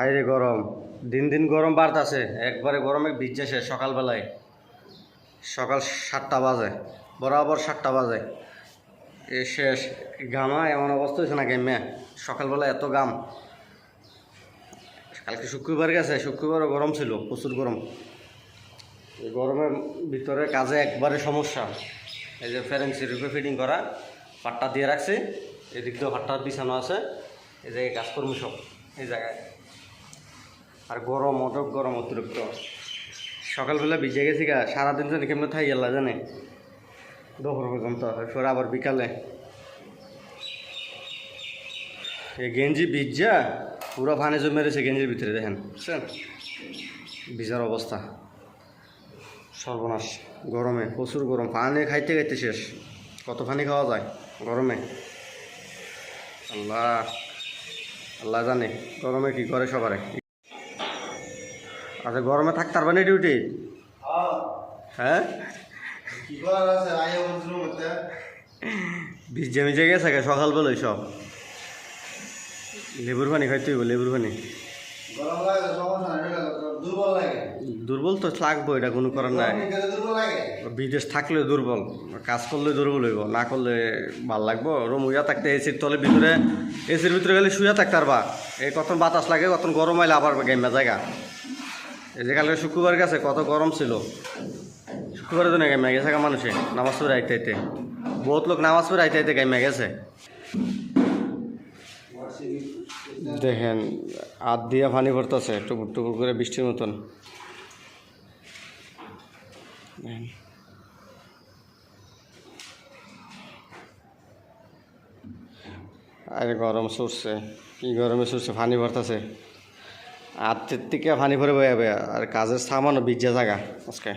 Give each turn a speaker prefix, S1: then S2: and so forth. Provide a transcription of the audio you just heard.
S1: আইরে গরম, দিন দিন গরম বাড়তাছে, একবারে গরমে ভিজছে সকালবেলায়। সকাল সাতটা বাজে, বরাবর সাতটা বাজে। এ শেষ, ঘামা এমন অবস্থা হয়েছে না গেমে সকালবেলা এত গাম কালকে শুক্রবার গেছে, শুক্রবারও গরম ছিল, প্রচুর গরম। এই গরমের ভিতরে কাজে একবারে সমস্যা। এই যে ফেরেন্সি রূপে ফিটিং করা, পাট্টা দিয়ে রাখছি, এদিক দিয়েও পাট্টা বিছানো আছে, এই জায়গায় কাজকর্ম সব, এই জায়গায়। আর গরম, অটক গরম, অতিরিক্ত। সকালবেলা ভিজে গেছি গা, সারাদিন জানি কেমন থাই গেলা জানে। দুপুর পর্যন্ত, এরপর আবার বিকালে। এই গেঞ্জি ভিজা, পুরো ফানে জমে রয়েছে গেঞ্জির ভিতরে, দেখেন, বুঝছেন? ভিজার অবস্থা। সর্বনাশ, গরমে, প্রচুর গরম পানি খাইতে খাইতে শেষ। কত পানি খাওয়া যায়? গরমে। আল্লাহ আল্লাহ জানে, গরমে কি করে সবারে? আচ্ছা গরমে থাকতে পারবে না ডিউটি হ্যাঁ? ভিজে ভিজে গেছে গে সকালবেলায় সব। লেবুর পানি খাইতে হইব, লেবুর পানি।
S2: দুর্বল
S1: তো লাগবো, এটা কোনো করার নাই। বিদেশ থাকলে দুর্বল, কাজ করলে দুর্বল হইব, না করলে ভালো লাগবো। রুম উইয়া থাকতে এসির তলে ভিতরে এসির ভিতরে গেলে শুয়ে থাকতে পারবা। এই কত বাতাস লাগে কত গরম আইলে আবার গেমা জায়গা এই যে কালকে শুক্রবার গেছে, কত গরম ছিল। শুক্রবারের জন্য গেমে গেছে গা মানুষে, নামাজ পড়ে আইতে আইতে। বহুত লোক নামাজ পড়ে আইতে আইতে গেমে গেছে। দেখেন আত দিয়া পানি পড়তেছে টুপুর টুপুর করে বৃষ্টির মতন। আরে গরম সরছে, কি গরমে সরছে, পানি ভরতেছে। আত্মের থেকে পানি ভরে বয়ে আর কাজের সামানও বিজ্ঞা জায়গা আজকে।